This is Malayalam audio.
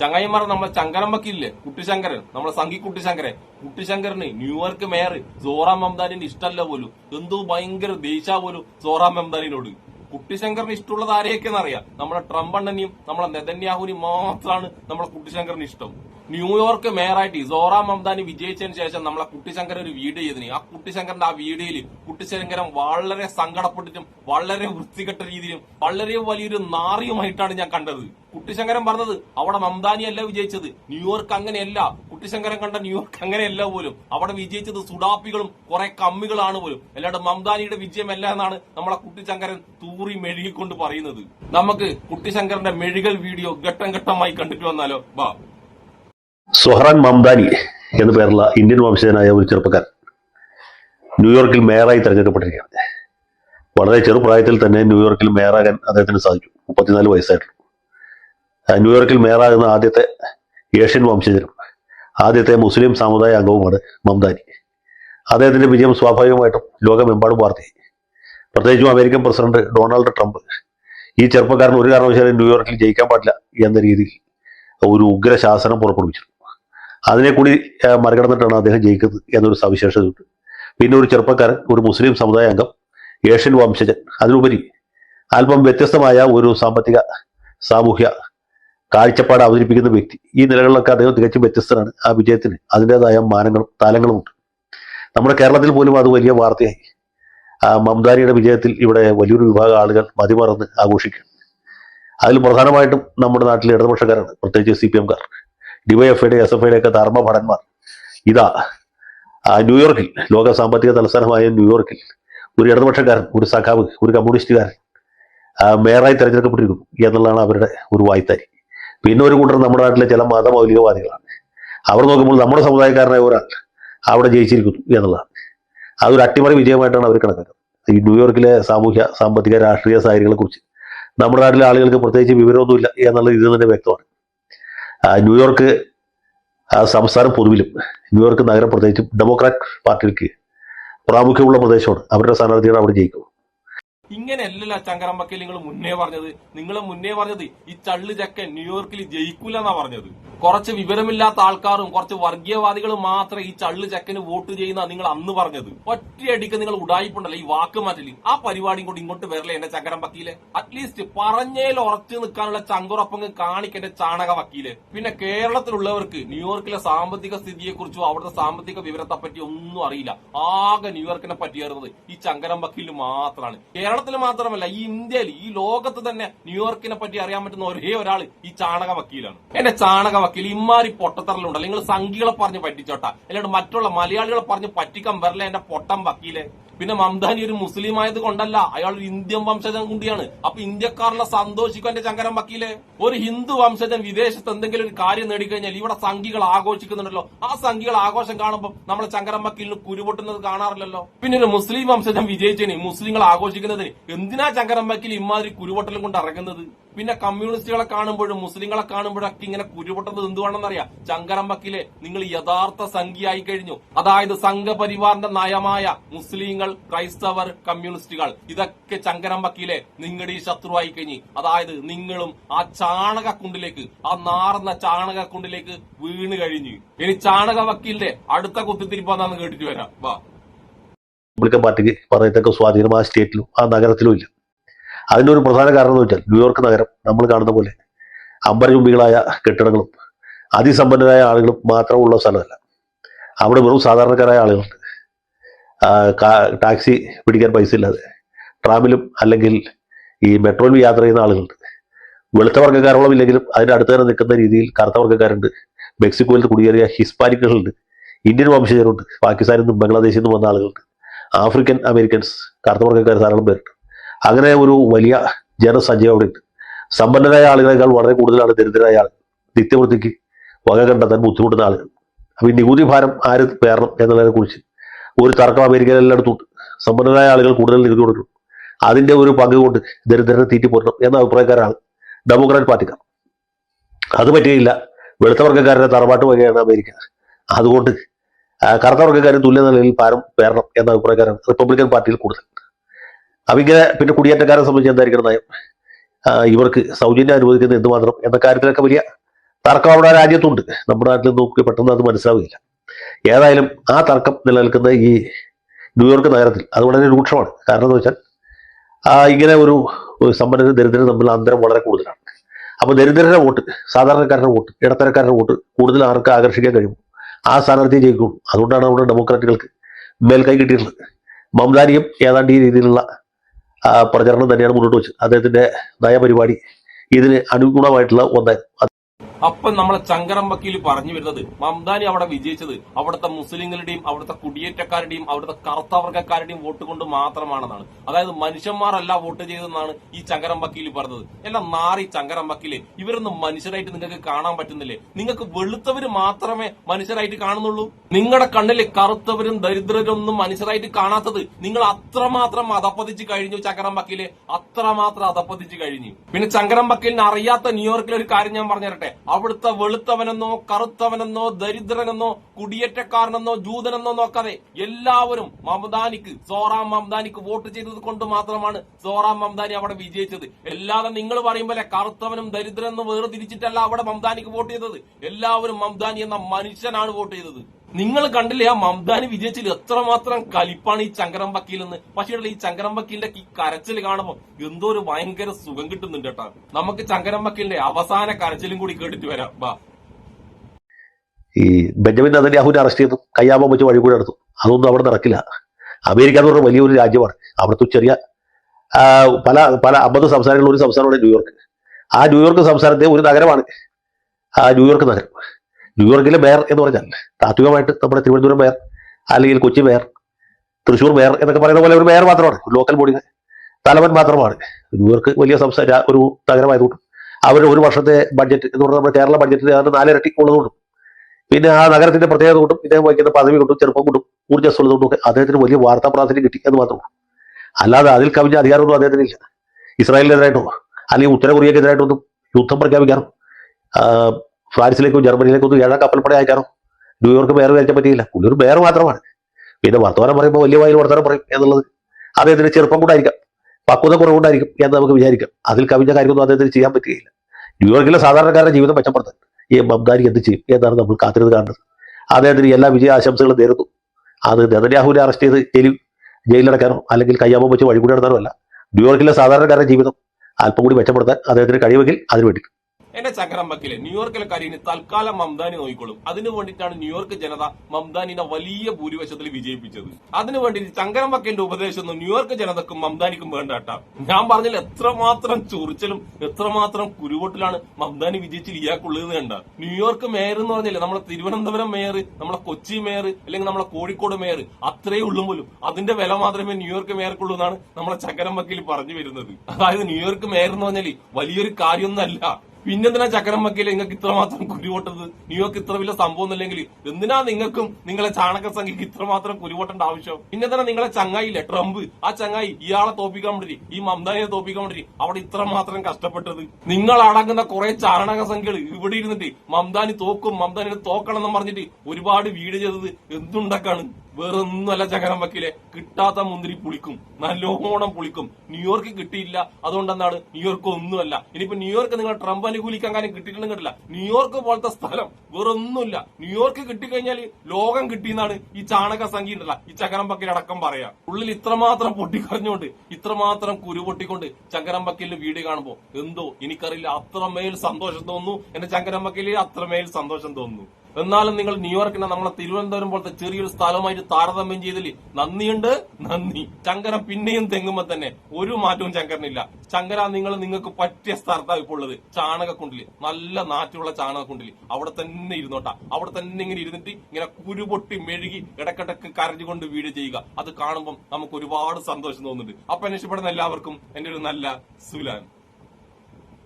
ചങ്ങായിമാർ നമ്മളെ ചങ്കരൻ വക്കീലില്ലേ കുട്ടിശങ്കരൻ. നമ്മളെ സംഘി കുട്ടിശങ്കരൻ. കുട്ടിശങ്കരന് ന്യൂയോർക്ക് മേയർ സോറാം മംദാനിന്റെ ഇഷ്ടമല്ല പോലും. എന്തോ ഭയങ്കര ദേഷ്യ പോലും സോറാം മംദാനിനോട് കുട്ടിശങ്കറിന് ഇഷ്ടമുള്ളത് ആരെയൊക്കെയെന്ന് അറിയാം നമ്മളെ ട്രംപ് അണ്ണനെയും നമ്മളെ നെതന്യാഹുവിനെയും മാത്രമാണ് നമ്മളെ കുട്ടിശങ്കറിന് ഇഷ്ടം. ന്യൂയോർക്ക് മേയറായിട്ട് സോറ മംദാനി വിജയിച്ചതിന് ശേഷം നമ്മളെ കുട്ടിശങ്കരൻ ഒരു വീഡിയോ ചെയ്തിന്. ആ കുട്ടിശങ്കരന്റെ ആ വീഡിയോയിൽ കുട്ടിശങ്കരം വളരെ സങ്കടപ്പെട്ടിട്ടും വളരെ വൃത്തികെട്ട രീതിയിലും വളരെ വലിയൊരു നാറിയുമായിട്ടാണ് ഞാൻ കണ്ടത്. കുട്ടിശങ്കരൻ പറഞ്ഞത് അവിടെ മംദാനിയല്ല വിജയിച്ചത് ന്യൂയോർക്ക് അങ്ങനെയല്ല. കുട്ടിശങ്കരം കണ്ട ന്യൂയോർക്ക് അങ്ങനെയല്ല പോലും. അവിടെ വിജയിച്ചത് സുഡാപ്പികളും കുറെ കമ്മികളാണ് പോലും. അല്ലാണ്ട് മംദാനിയുടെ വിജയമല്ല എന്നാണ് നമ്മളെ കുട്ടിശങ്കരൻ തൂറി മെഴുകിക്കൊണ്ട് പറയുന്നത്. നമുക്ക് കുട്ടിശങ്കരന്റെ മെഴുകൽ വീഡിയോ ഘട്ടം ഘട്ടമായി കണ്ടിട്ട് വന്നാലോ? വാ സുഹറാൻ മംദാനി എന്ന പേരുള്ള ഇന്ത്യൻ വംശജനായ ഒരു ചെറുപ്പക്കാരൻ. ന്യൂയോർക്കിൽ മേയറായി തെരഞ്ഞെടുക്കപ്പെട്ടിരിക്കുകയാണ് വളരെ ചെറുപ്രായത്തിൽ തന്നെ ന്യൂയോർക്കിൽ മേയറാകാൻ അദ്ദേഹത്തിന് സാധിച്ചു. മുപ്പത്തിനാല് വയസ്സായിട്ടുള്ളൂ. ന്യൂയോർക്കിൽ മേയറാകുന്ന ആദ്യത്തെ ഏഷ്യൻ വംശജനും ആദ്യത്തെ മുസ്ലിം സമുദായ അംഗവുമാണ് മംദാനി. അദ്ദേഹത്തിന്റെ വിജയം സ്വാഭാവികമായിട്ടും ലോകമെമ്പാടും വാർത്തി. പ്രത്യേകിച്ചും അമേരിക്കൻ പ്രസിഡന്റ് ഡൊണാൾഡ് ട്രംപ് ഈ ചെറുപ്പക്കാരൻ ഒരു കാരണവശാലും ന്യൂയോർക്കിൽ ജയിക്കാൻ പാടില്ല എന്ന രീതിയിൽ ഒരു ഉഗ്ര ശാസനം പുറപ്പെടുവിച്ചു അതിനെ കൂടി മറികടന്നിട്ടാണ് അദ്ദേഹം ജയിക്കുന്നത് എന്നൊരു സവിശേഷതയുണ്ട്. പിന്നെ ഒരു ചെറുപ്പക്കാരൻ ഒരു മുസ്ലിം സമുദായ അംഗം ഏഷ്യൻ വംശജൻ. അതിലുപരി അല്പം വ്യത്യസ്തമായ ഒരു സാമ്പത്തിക സാമൂഹ്യ കാഴ്ചപ്പാട് അവതരിപ്പിക്കുന്ന വ്യക്തി. ഈ നിലകളിലൊക്കെ അദ്ദേഹം തികച്ചും വ്യത്യസ്തനാണ്. ആ വിജയത്തിന് അതിന്റെതായ മാനങ്ങളും താലങ്ങളുമുണ്ട്. നമ്മുടെ കേരളത്തിൽ പോലും അത് വലിയ വാർത്തയായി. മംദാനിയുടെ വിജയത്തിൽ ഇവിടെ വലിയൊരു വിഭാഗം ആളുകൾ മതിമറന്ന് ആഘോഷിക്കുകയാണ്. അതിൽ പ്രധാനമായിട്ടും നമ്മുടെ നാട്ടിലെ ഇടതുപക്ഷക്കാരാണ്. പ്രത്യേകിച്ച് സി പി എംകാർ ഡിവൈഎഫ്ഐയുടെ എസ് എഫ് ഐയുടെ ഒക്കെ ധർമ്മഭടന്മാർ ഇതാ ന്യൂയോർക്കിൽ ലോക സാമ്പത്തിക തലസ്ഥാനമായ ന്യൂയോർക്കിൽ ഒരു ഇടതുപക്ഷക്കാരൻ ഒരു സഖാവ് ഒരു കമ്മ്യൂണിസ്റ്റുകാരൻ മേയറായി തിരഞ്ഞെടുക്കപ്പെട്ടിരിക്കുന്നു എന്നുള്ളതാണ് അവരുടെ ഒരു വായ്ത്താരി. പിന്നെ ഒരു കൂട്ടർ നമ്മുടെ നാട്ടിലെ ചില മതമൗലികവാദികളാണ്. അവർ നോക്കുമ്പോൾ നമ്മുടെ സമുദായക്കാരനായ ഒരാൾ അവിടെ ജയിച്ചിരിക്കുന്നു എന്നുള്ളതാണ്. അതൊരു അട്ടിമറി വിജയമായിട്ടാണ് അവർ കണക്കാക്കുന്നത്. ഈ ന്യൂയോർക്കിലെ സാമൂഹ്യ സാമ്പത്തിക രാഷ്ട്രീയ സാഹചര്യങ്ങളെ കുറിച്ച് നമ്മുടെ നാട്ടിലെ ആളുകൾക്ക് പ്രത്യേകിച്ച് വിവരമൊന്നുമില്ല എന്നുള്ളത് ഇത് തന്നെ വ്യക്തമാണ്. ന്യൂയോർക്ക് സംസ്ഥാനം പൊതുവിലും ന്യൂയോർക്ക് നഗരം പ്രത്യേകിച്ചും ഡെമോക്രാറ്റ് പാർട്ടിക്ക് പ്രാമുഖ്യമുള്ള പ്രദേശമാണ്. അവരുടെ സ്ഥാനാർത്ഥികൾ അവിടെ ജയിക്കും ഇങ്ങനെയല്ലല്ല ചങ്കരമ്പക്കൽ നിങ്ങൾ മുന്നേ പറഞ്ഞത്. നിങ്ങൾ മുന്നേ പറഞ്ഞത് ഈ ചള്ളു ചക്കൻ ന്യൂയോർക്കിൽ ജയിക്കൂല എന്നാ പറഞ്ഞത്. കുറച്ച് വിവരമില്ലാത്ത ആൾക്കാരും കുറച്ച് വർഗീയവാദികളും മാത്രമേ ഈ ചള്ളു ചക്കന് വോട്ട് ചെയ്യുന്ന നിങ്ങൾ അന്ന് പറഞ്ഞത്. ഒറ്റയടിക്ക് നിങ്ങൾ ഉടായിപ്പുണ്ടല്ലോ ഈ വാക്ക് മാറ്റൽ. ആ പരിപാടിയും കൂടി ഇങ്ങോട്ട് വരല്ലേ എന്റെ ചങ്കരം വക്കീൽ അറ്റ്ലീസ്റ്റ് പറഞ്ഞേൽ ഉറച്ചു നിൽക്കാനുള്ള ചങ്കുറപ്പങ്ങ് കാണിക്കേണ്ട ചാണക വക്കീൽ. പിന്നെ കേരളത്തിലുള്ളവർക്ക് ന്യൂയോർക്കിലെ സാമ്പത്തിക സ്ഥിതിയെ കുറിച്ചോ അവിടുത്തെ സാമ്പത്തിക വിവരത്തെ പറ്റി ഒന്നും അറിയില്ല. ആകെ ന്യൂയോർക്കിനെ പറ്റി ഈ ചങ്കരം വക്കീൽ മാത്രമാണ് കേരളത്തിൽ മാത്രമല്ല ഈ ഇന്ത്യയിൽ ഈ ലോകത്ത് തന്നെ ന്യൂയോർക്കിനെ പറ്റി അറിയാൻ പറ്റുന്ന ഒരേ ഒരാൾ ഈ ചാണക വക്കീലാണ്. എന്റെ ചാണക വക്കീൽ ഇമാരി പൊട്ടത്തറലുണ്ടല്ലോ നിങ്ങൾ സംഘികളെ പറഞ്ഞ് പറ്റിച്ചോട്ടാ. അല്ലാണ്ട് മറ്റുള്ള മലയാളികളെ പറഞ്ഞ് പറ്റിക്കാൻ വരല എന്റെ പൊട്ടം വക്കീലെ. പിന്നെ മംദാനി ഒരു മുസ്ലിം ആയത് കൊണ്ടല്ല അയാൾ ഒരു ഇന്ത്യൻ വംശജൻ കൂടിയാണ് അപ്പൊ ഇന്ത്യക്കാരനെ സന്തോഷിക്കും എന്റെ ചങ്കരം വക്കീലെ. ഒരു ഹിന്ദു വംശജൻ വിദേശത്ത് എന്തെങ്കിലും ഒരു കാര്യം നേടിക്കഴിഞ്ഞാൽ ഇവിടെ സംഘികൾ ആഘോഷിക്കുന്നുണ്ടല്ലോ. ആ സംഘികൾ ആഘോഷം കാണുമ്പോൾ നമ്മളെ ചങ്കരം വക്കീലിന് കുരുപൊട്ടുന്നത് കാണാറില്ലല്ലോ. പിന്നെ ഒരു മുസ്ലിം വംശജൻ വിജയിച്ചതിന് മുസ്ലിങ്ങൾ ആഘോഷിക്കുന്നതിന് എന്തിനാ ചങ്കരമ്പക്കിൽ ഇമാതിരി കുരുപൊട്ടലും കൊണ്ട് ഇറങ്ങുന്നത് പിന്നെ കമ്മ്യൂണിസ്റ്റുകളെ കാണുമ്പോഴും മുസ്ലിങ്ങളെ കാണുമ്പോഴൊക്കെ ഇങ്ങനെ കുരുപൊട്ടുന്നത് എന്തുവാണെന്നറിയാം? ചങ്കരമ്പക്കിലെ നിങ്ങൾ യഥാർത്ഥ സംഖ്യയായി കഴിഞ്ഞു. അതായത് സംഘപരിവാറിന്റെ നയമായ മുസ്ലിങ്ങൾ ക്രൈസ്തവർ കമ്മ്യൂണിസ്റ്റുകൾ ഇതൊക്കെ ചങ്കരമ്പക്കിലെ നിങ്ങളുടെ ഈ ശത്രുവായി കഴിഞ്ഞു. അതായത് നിങ്ങളും ആ ചാണകക്കുണ്ടിലേക്ക് ആ നാറുന്ന ചാണകക്കുണ്ടിലേക്ക് വീണ് കഴിഞ്ഞു. ഇനി ചാണക വക്കീലിന്റെ അടുത്ത കുത്തിത്തിരിപ്പാന്നാന്ന് കേട്ടിട്ട് വരാം. വാ. റിപ്പബ്ലിക്കൻ പാർട്ടിക്ക് പറയത്തക്ക സ്വാധീനം ആ സ്റ്റേറ്റിലും ആ നഗരത്തിലും ഇല്ല. അതിന്റെ ഒരു പ്രധാന കാരണം എന്ന് വെച്ചാൽ ന്യൂയോർക്ക് നഗരം നമ്മൾ കാണുന്ന പോലെ അമ്പരചുംബികളായ കെട്ടിടങ്ങളും അതിസമ്പന്നരായ ആളുകളും മാത്രമുള്ള സ്ഥലമല്ല. അവിടെ വെറും സാധാരണക്കാരായ ആളുകളുണ്ട്. ടാക്സി പിടിക്കാൻ പൈസ ഇല്ലാതെ. ട്രാമിലും അല്ലെങ്കിൽ ഈ മെട്രോയിൽ യാത്ര ചെയ്യുന്ന ആളുകളുണ്ട്. വെളുത്ത വർഗക്കാരോളം ഇല്ലെങ്കിലും അതിന്റെ അടുത്ത് തന്നെ നിൽക്കുന്ന രീതിയിൽ കറുത്ത വർഗക്കാരുണ്ട്. മെക്സിക്കോയിൽ കുടിയേറിയ ഹിസ്പാനിക്കുകളുണ്ട്. ഇന്ത്യൻ വംശജരുണ്ട്. പാകിസ്ഥാനിൽ നിന്നും ബംഗ്ലാദേശിൽ നിന്നും വന്ന ആളുകളുണ്ട്. ആഫ്രിക്കൻ അമേരിക്കൻസ് കറുത്ത വർഗക്കാർ ധാരാളം പേരുണ്ട്. അങ്ങനെ ഒരു വലിയ ജനസഞ്ചയം അവിടെ ഉണ്ട്. സമ്പന്നരായ ആളുകളെക്കാൾ വളരെ കൂടുതലാണ് ദരിദ്രരായ ആളുകൾ. നിത്യവൃത്തിക്ക് വക കണ്ടെത്താൻ ബുദ്ധിമുട്ടുന്ന ആളുകൾ. അപ്പൊ ഈ നികുതി ഭാരം ആര് പേറണം എന്നുള്ളതിനെ കുറിച്ച് ഒരു തർക്കം അമേരിക്കയിൽ സമ്പന്നരായ ആളുകൾ കൂടുതൽ നികുതി കൊടുക്കണം അതിന്റെ ഒരു പങ്ക് കൊണ്ട് ദരിദ്രരെ തീറ്റിപ്പോരണം എന്ന അഭിപ്രായക്കാരാണ് ഡെമോക്രാറ്റ് പാർട്ടിക്കാർ. അത് പറ്റിയില്ല. വെളുത്ത വർഗക്കാരുടെ തറവാട്ട് വകയാണ് അമേരിക്ക. അതുകൊണ്ട് ആ, കറുത്ത വർഗക്കാരും തുല്യ നിലയിൽ പാരം പേരണം എന്ന അഭിപ്രായക്കാരാണ് റിപ്പബ്ലിക്കൻ പാർട്ടിയിൽ കൂടുതൽ. അപ്പൊ ഇങ്ങനെ പിന്നെ കുടിയേറ്റക്കാരെ സംബന്ധിച്ച് എന്തായിരിക്കണം നയം? ഇവർക്ക് സൗജന്യം അനുവദിക്കുന്നത് എന്തുമാത്രം എന്ന കാര്യത്തിലൊക്കെ വലിയ തർക്കം അവിടെ രാജ്യത്തുണ്ട്. നമ്മുടെ നാട്ടിൽ നോക്കി പെട്ടെന്ന് അത് മനസ്സിലാവുകയില്ല. ഏതായാലും ആ തർക്കം നിലനിൽക്കുന്ന ഈ ന്യൂയോർക്ക് നഗരത്തിൽ അത് വളരെ രൂക്ഷമാണ്. കാരണം എന്ന് വെച്ചാൽ ആ ഇങ്ങനെ ഒരു സമ്പന്നരും ദരിദ്രരും തമ്മിലുള്ള അന്തരം വളരെ കൂടുതലാണ്. അപ്പോൾ ദരിദ്രരുടെ വോട്ട് സാധാരണക്കാരുടെ വോട്ട് ഇടത്തരക്കാരുടെ വോട്ട് കൂടുതൽ ആർക്ക് ആകർഷിക്കാൻ കഴിയും? ആ സ്ഥാനാർത്ഥിയെ ജയിക്കും. അതുകൊണ്ടാണ് അവിടെ ഡെമോക്രാറ്റുകൾക്ക് മേൽക്കൈ കിട്ടിയിട്ടുള്ളത്. മംദാനിയും ഏതാണ്ട് ഈ രീതിയിലുള്ള പ്രചരണം തന്നെയാണ് മുന്നോട്ട് വെച്ചത്. അദ്ദേഹത്തിന്റെ നയപരിപാടി ഇതിന് അനുഗുണമായിട്ടുള്ള ഒന്നായിരുന്നു. അപ്പൊ നമ്മളെ ചങ്കരം വക്കീൽ പറഞ്ഞു വരുന്നത് മംദാനി അവിടെ വിജയിച്ചത് അവിടുത്തെ മുസ്ലിങ്ങളുടെയും അവിടുത്തെ കുടിയേറ്റക്കാരുടെയും അവിടുത്തെ കറുത്തവർഗക്കാരുടെയും വോട്ട് കൊണ്ട് മാത്രമാണെന്നാണ്. അതായത് മനുഷ്യന്മാരല്ല വോട്ട് ചെയ്തെന്നാണ് ഈ ചങ്കരം വക്കീൽ പറഞ്ഞത്. എല്ലാം നാറി ചങ്കരം വക്കീൽ. ഇവരൊന്നും മനുഷ്യരായിട്ട് നിങ്ങൾക്ക് കാണാൻ പറ്റുന്നില്ലേ? നിങ്ങൾക്ക് വെളുത്തവര് മാത്രമേ മനുഷ്യരായിട്ട് കാണുന്നുള്ളൂ? നിങ്ങളുടെ കണ്ണിൽ കറുത്തവരും ദരിദ്രരൊന്നും മനുഷ്യരായിട്ട് കാണാത്തത് നിങ്ങൾ അത്രമാത്രം അധപ്പതിച്ച് കഴിഞ്ഞു ചങ്കരം വക്കീൽ. അത്രമാത്രം അധപ്പതിച്ച് കഴിഞ്ഞു. പിന്നെ ചങ്കരം വക്കീലിന് അറിയാത്ത ന്യൂയോർക്കിലെ ഒരു കാര്യം ഞാൻ പറഞ്ഞു തരട്ടെ അവിടുത്തെ വെളുത്തവനെന്നോ കറുത്തവനെന്നോ ദരിദ്രനെന്നോ കുടിയേറ്റക്കാരനെന്നോ ജൂതനെന്നോ നോക്കാതെ എല്ലാവരും മമദാനിക്ക് സോറാം മമദാനിക്ക് വോട്ട് ചെയ്തത് കൊണ്ട് മാത്രമാണ് സോറാം മമദാനി അവിടെ വിജയിച്ചത്. അല്ലാതെ നിങ്ങൾ പറയുമ്പോലെ കറുത്തവനും ദരിദ്രനെന്നും വേർതിരിച്ചിട്ടല്ല അവിടെ മമദാനിക്ക് വോട്ട് ചെയ്തത്? എല്ലാവരും മമദാനി എന്ന മനുഷ്യനാണ് വോട്ട് ചെയ്തത്. നിങ്ങൾ കണ്ടില്ലേ ആ മംദാനി വിജയിച്ചിൽ എത്രമാത്രം കലിപ്പാണ് ഈ ചങ്കരം വക്കീൽ എന്ന് പക്ഷേ ഈ ചങ്കരം വക്കീലിന്റെ ഈ കരച്ചിൽ കാണുമ്പോൾ എന്തോ ഒരു ഭയങ്കര സുഖം കിട്ടുന്നുണ്ട് കേട്ടോ. നമുക്ക് ചങ്കരം വക്കീലിന്റെ അവസാന കരച്ചിലും കൂടി കേട്ടിട്ട് വരാം. ബാ. ഈ ബെഞ്ചമിൻ നെതന്യാഹുവിനെ അറസ്റ്റ് ചെയ്തു കയ്യാമം വെച്ച് വഴി കൂടെ എടുത്തു. അതൊന്നും അവിടെ നടക്കില്ല. അമേരിക്ക എന്ന് പറഞ്ഞ വലിയൊരു രാജ്യമാണ്. അവിടുത്തെ ചെറിയ പല പല അമ്പത് സംസ്ഥാനങ്ങളിൽ ഒരു സംസ്ഥാനമാണ് ന്യൂയോർക്ക്. ആ ന്യൂയോർക്ക് സംസ്ഥാനത്തെ ഒരു നഗരമാണ് ആ ന്യൂയോർക്ക് നഗരം. ന്യൂയോർക്കിലെ ബെയർ എന്ന് പറഞ്ഞാൽ താത്വികമായിട്ട് നമ്മുടെ തിരുവനന്തപുരം ബെയർ അല്ലെങ്കിൽ കൊച്ചി ബെയർ തൃശ്ശൂർ ബെയർ എന്നൊക്കെ പറയുന്ന പോലെ ഒരു ബെയർ മാത്രമാണ് ലോക്കൽ ബോഡി തലവൻ മാത്രമാണ്. ന്യൂയോർക്ക് വലിയ സംസ്ഥാന ഒരു നഗരമായതുകൊണ്ടും അവർ ഒരു വർഷത്തെ ബഡ്ജറ്റ് എന്ന് പറഞ്ഞാൽ നമ്മുടെ കേരള ബഡ്ജറ്റിന് അതിന് നാലിരട്ടി ഉള്ളതുകൊണ്ടും പിന്നെ ആ നഗരത്തിന്റെ പ്രത്യേകത കൊണ്ടും ഇദ്ദേഹം വഹിക്കുന്ന പദവി കൊണ്ടും ചെറുപ്പം കൊണ്ടും ഊർജസ് ഉള്ളതുകൊണ്ടും ഒക്കെ അദ്ദേഹത്തിന് വലിയ വാർത്താ പ്രാധാന്യം കിട്ടി എന്ന് മാത്രമേ അല്ലാതെ അതിൽ കവിഞ്ഞ അധികാരമൊന്നും അദ്ദേഹത്തിന് ഇല്ല. ഇസ്രായേലിനെതിരായിട്ടോ അല്ലെങ്കിൽ ഉത്തര കൊറിയക്കെതിരായിട്ടോ ഒന്നും യുദ്ധം പ്രഖ്യാപിക്കാറോ ഫ്രാൻസിലേക്കോ ജർമ്മനിയിലേക്കോ ഒന്നും ഏഴാം കപ്പൽപ്പട അയക്കാറോ ന്യൂയോർക്ക് പേര് വരയ്ക്കാൻ പറ്റിയില്ല. പുള്ളി ഒരു മാത്രമാണ്. പിന്നെ വർത്തമാനം പറയുമ്പോൾ വലിയ വായിൽ വർത്തമാനം പറയും എന്നുള്ളത്. അദ്ദേഹത്തിന് ചെറുപ്പം കൊണ്ടായിരിക്കാം. പക്വത കുറവുകൊണ്ടായിരിക്കും എന്ന് നമുക്ക് വിചാരിക്കാം. അതിൽ കവിഞ്ഞ കാര്യമൊന്നും അദ്ദേഹത്തിന് ചെയ്യാൻ പറ്റുകയില്ല. ന്യൂയോർക്കിലെ സാധാരണക്കാരുടെ ജീവിതം മെച്ചപ്പെടുത്താൻ ഈ മംദാനി എന്ത് ചെയ്യും എന്നാണ് നമ്മൾ കാത്തിരുന്ന് കാണുന്നത്. അദ്ദേഹത്തിന് എല്ലാ വിജയ ആശംസകളും നേരുന്നു. അത് നെതന്യാഹുവിനെ അറസ്റ്റ് ചെയ്ത് ജയിലിൽ ജയിലിലടക്കാനോ അല്ലെങ്കിൽ കയ്യാമ്പം വെച്ച് വഴികൂടി നടത്താനോ അല്ല. ന്യൂയോർക്കിലെ സാധാരണക്കാരുടെ ജീവിതം അല്പം കൂടി മെച്ചപ്പെടുത്താൻ അദ്ദേഹത്തിന് കഴിവെങ്കിൽ അതിന് അതിനുവേണ്ടി എന്റെ ചങ്കരം വക്കിലെ ന്യൂയോർക്കിലെ കാര്യം തൽക്കാലം മംദാനി നോക്കിക്കോളും. അതിനു വേണ്ടിയിട്ടാണ് ന്യൂയോർക്ക് ജനത മംദാനിനെ വലിയ ഭൂരിപക്ഷത്തിൽ വിജയിപ്പിച്ചത്. അതിനു വേണ്ടി ചങ്കരം വക്കീലിന്റെ ഉപദേശമൊന്നും ന്യൂയോർക്ക് ജനതക്കും മംദാനിക്കും വേണ്ട ഞാൻ പറഞ്ഞില്ല എത്രമാത്രം ചൊറിച്ചലും എത്രമാത്രം കുരുവൊട്ടിലാണ് മംദാനി വിജയിച്ചിൽ ഇയാൾക്കുള്ളത് കണ്ട. ന്യൂയോർക്ക് മേയർ എന്ന് പറഞ്ഞില്ലേ നമ്മളെ തിരുവനന്തപുരം മേയർ നമ്മളെ കൊച്ചി മേയർ അല്ലെങ്കിൽ നമ്മളെ കോഴിക്കോട് മേയർ അത്രേ ഉള്ളു പോലും. അതിന്റെ വില മാത്രമേ ന്യൂയോർക്ക് മേയർക്കുള്ളൂ എന്നാണ് നമ്മളെ ചങ്കരം വക്കീൽ പറഞ്ഞു വരുന്നത്. അതായത് ന്യൂയോർക്ക് മേയർ എന്ന് പറഞ്ഞാൽ വലിയൊരു കാര്യമൊന്നല്ല പിന്നെന്തിനാ ചക്രം വക്കീൽ നിങ്ങൾക്ക് ഇത്രമാത്രം കുരുവോട്ടത്? ന്യൂയോർക്ക് ഇത്ര വലിയ സംഭവം ഒന്നുമില്ലെങ്കിൽ എന്തിനാ നിങ്ങൾക്കും നിങ്ങളെ ചാണക സംഖ്യക്ക് ഇത്രമാത്രം കുരുവോട്ടേണ്ട ആവശ്യം? പിന്നെന്തിനാ നിങ്ങളെ ചങ്ങായില്ലേ ട്രംപ്? ആ ചങ്ങായി ഇയാളെ തോപ്പിക്കാൻ വേണ്ടി ഈ മമതാനെ തോപ്പിക്കാൻ വേണ്ടി അവിടെ ഇത്രമാത്രം കഷ്ടപ്പെട്ടത്. നിങ്ങൾ അടങ്ങുന്ന കുറെ ചാണക സംഖ്യകൾ ഇവിടെ ഇരുന്നിട്ട് മമതാനി തോക്കും മമതാനി തോക്കണം എന്ന് പറഞ്ഞിട്ട് ഒരുപാട് വീട് ചെയ്തത് എന്തുണ്ടാക്കാണ്? വേറെ ഒന്നുമല്ല ചകരം വക്കീലെ. കിട്ടാത്ത മുന്തിരി പുളിക്കും. നല്ലോണം പുളിക്കും. ന്യൂയോർക്ക് കിട്ടിയില്ല. അതുകൊണ്ട് എന്താണ് ന്യൂയോർക്ക് ഒന്നുമല്ല. ഇനിയിപ്പോ ന്യൂയോർക്ക് നിങ്ങൾ ട്രംപ് അനുകൂലിക്കാൻ കാര്യം കിട്ടിയിട്ടുണ്ടെന്ന് കിട്ടില്ല ന്യൂയോർക്ക് പോലത്തെ സ്ഥലം വേറൊന്നുമില്ല. ന്യൂയോർക്ക് കിട്ടിക്കഴിഞ്ഞാൽ ലോകം കിട്ടിയെന്നാണ് ഈ ചാണക സംഖ്യ ഉണ്ടല്ല. ഈ വക്കീൽ അടക്കം പറയാ. ഉള്ളിൽ ഇത്രമാത്രം പൊട്ടിക്കറിഞ്ഞുകൊണ്ട് ഇത്രമാത്രം കുരു പൊട്ടിക്കൊണ്ട് ചങ്കരം വക്കീലിന്റെ വീട് കാണുമ്പോ എന്തോ എനിക്കറിയില്ല. അത്രമേൽ സന്തോഷം തോന്നുന്നു. എന്റെ ചങ്കരം അത്രമേൽ സന്തോഷം തോന്നുന്നു. എന്നാലും നിങ്ങൾ ന്യൂയോർക്കിനെ നമ്മളെ തിരുവനന്തപുരം പോലത്തെ ചെറിയൊരു സ്ഥലമായിട്ട് താരതമ്യം ചെയ്തതിൽ നന്ദിയുണ്ട്. നന്ദി. ചങ്കര പിന്നെയും തെങ്ങുമ്പോ തന്നെ ഒരു മാറ്റവും ചങ്കരനില്ല. ചങ്കര നിങ്ങൾ നിങ്ങൾക്ക് പറ്റിയ സ്ഥലത്താണ് ഇപ്പോൾ ഉള്ളത്. ചാണകക്കുണ്ടിൽ. നല്ല നാറ്റുള്ള ചാണകക്കുണ്ടിൽ. അവിടെ തന്നെ ഇരുന്നോട്ടാ. അവിടെ തന്നെ ഇങ്ങനെ ഇരുന്നിട്ട് ഇങ്ങനെ കുരുപൊട്ടി മെഴുകി ഇടക്കിടക്ക് കരഞ്ഞുകൊണ്ട് വീട് ചെയ്യുക. അത് കാണുമ്പോൾ നമുക്ക് ഒരുപാട് സന്തോഷം തോന്നുന്നുണ്ട്. അപ്പൊ അന്വേഷിപ്പെടുന്ന എല്ലാവർക്കും എന്റെ ഒരു നല്ല സുലാൻ.